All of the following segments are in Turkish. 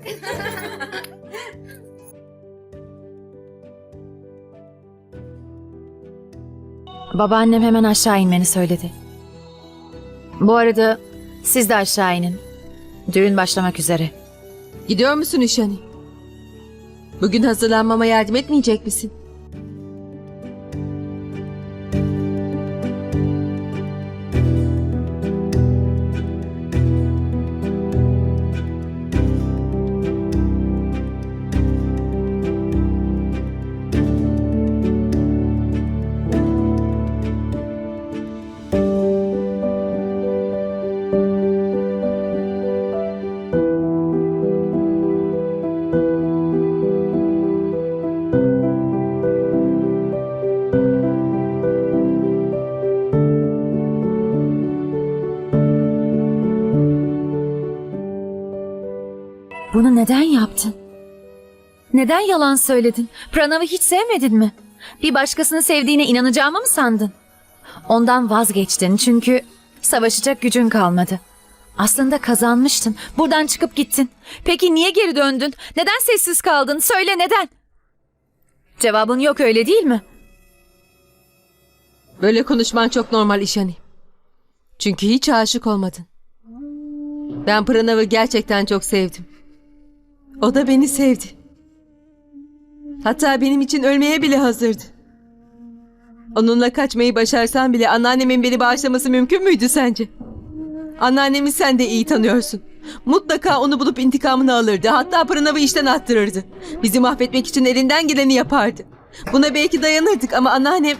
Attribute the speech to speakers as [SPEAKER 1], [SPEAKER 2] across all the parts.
[SPEAKER 1] Babaannem hemen aşağı inmeni söyledi. Bu arada siz de aşağı inin. Düğün başlamak üzere.
[SPEAKER 2] Gidiyor musun İşani? Bugün hazırlanmama yardım etmeyecek misin?
[SPEAKER 1] Bunu neden yaptın? Neden yalan söyledin? Pranav'ı hiç sevmedin mi? Bir başkasını sevdiğine inanacağımı mı sandın? Ondan vazgeçtin çünkü savaşacak gücün kalmadı. Aslında kazanmıştın. Buradan çıkıp gittin. Peki niye geri döndün? Neden sessiz kaldın? Söyle neden? Cevabın yok öyle değil mi?
[SPEAKER 2] Böyle konuşman çok normal İşani. Çünkü hiç aşık olmadın. Ben Pranav'ı gerçekten çok sevdim. O da beni sevdi. Hatta benim için ölmeye bile hazırdı. Onunla kaçmayı başarsan bile anneannemin beni bağışlaması mümkün müydü sence? Anneannemi sen de iyi tanıyorsun. Mutlaka onu bulup intikamını alırdı. Hatta Pranav'ı işten attırırdı. Bizi mahvetmek için elinden geleni yapardı. Buna belki dayanırdık ama anneannem...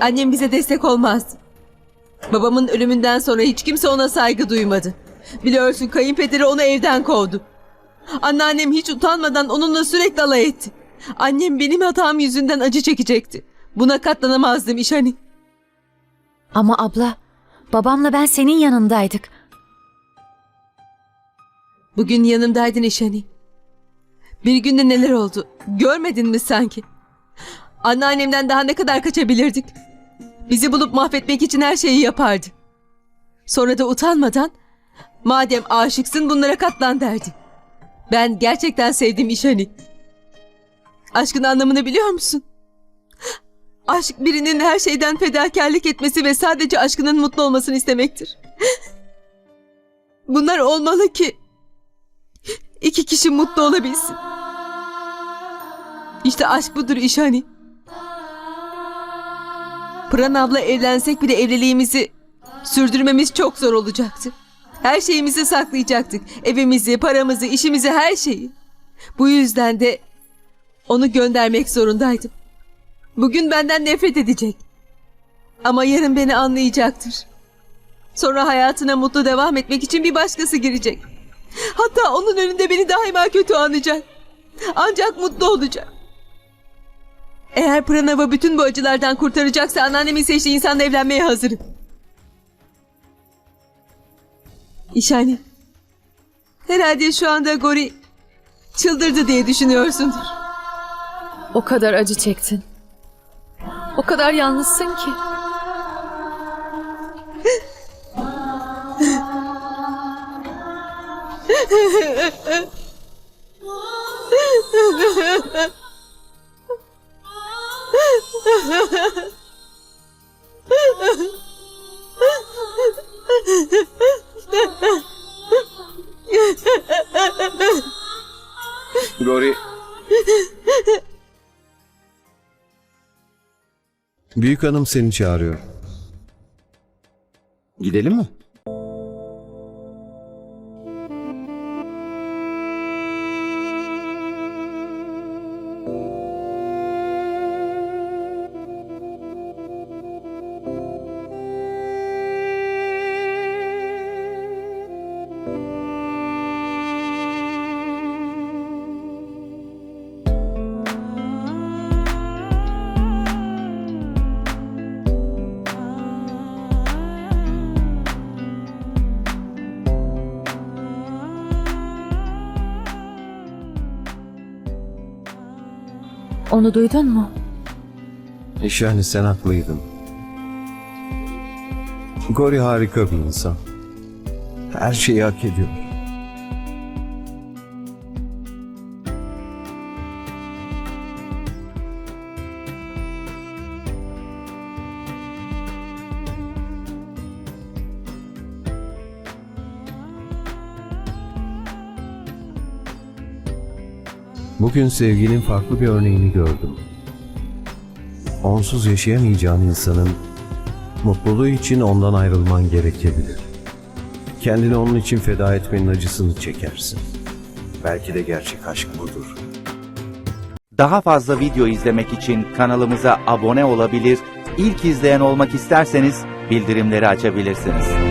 [SPEAKER 2] Annem bize destek olmazdı. Babamın ölümünden sonra hiç kimse ona saygı duymadı. Biliyorsun kayınpederi onu evden kovdu. Anneannem hiç utanmadan onunla sürekli alay etti. Annem benim hatam yüzünden acı çekecekti. Buna katlanamazdım İşani.
[SPEAKER 1] Ama abla, babamla ben senin yanındaydık.
[SPEAKER 2] Bugün yanımdaydın İşani. Bir günde neler oldu? Görmedin mi sanki? Anneannemden daha ne kadar kaçabilirdik? Bizi bulup mahvetmek için her şeyi yapardı. Sonra da utanmadan madem aşıksın bunlara katlan derdi. Ben gerçekten sevdim İşani. Aşkın anlamını biliyor musun? Aşk birinin her şeyden fedakarlık etmesi ve sadece aşkının mutlu olmasını istemektir. Bunlar olmalı ki İki kişi mutlu olabilsin. İşte aşk budur İşani. Pran abla evlensek bile evliliğimizi sürdürmemiz çok zor olacaktı. Her şeyimizi saklayacaktık. Evimizi, paramızı, işimizi, her şeyi. Bu yüzden de onu göndermek zorundaydım. Bugün benden nefret edecek. Ama yarın beni anlayacaktır. Sonra hayatına mutlu devam etmek için bir başkası girecek. Hatta onun önünde beni daima kötü anacak. Ancak mutlu olacak. Eğer Pranav'ı bütün bu acılardan kurtaracaksa anneannemin seçtiği insanla evlenmeye hazırım. İşani. Herhalde şu anda Gori çıldırdı diye düşünüyorsundur.
[SPEAKER 1] O kadar acı çektin. O kadar yalnızsın ki.
[SPEAKER 3] Gori. Büyük hanım seni çağırıyor. Gidelim mi?
[SPEAKER 1] Onu duydun mu?
[SPEAKER 3] Yani sen haklıydın. Gori harika bir insan. Her şeyi hak ediyor. Bugün sevginin farklı bir örneğini gördüm. Onsuz yaşayamayacağın insanın mutluluğu için ondan ayrılman gerekebilir. Kendini onun için feda etmenin acısını çekersin. Belki de gerçek aşk budur.
[SPEAKER 4] Daha fazla video izlemek için kanalımıza abone olabilir, ilk izleyen olmak isterseniz bildirimleri açabilirsiniz.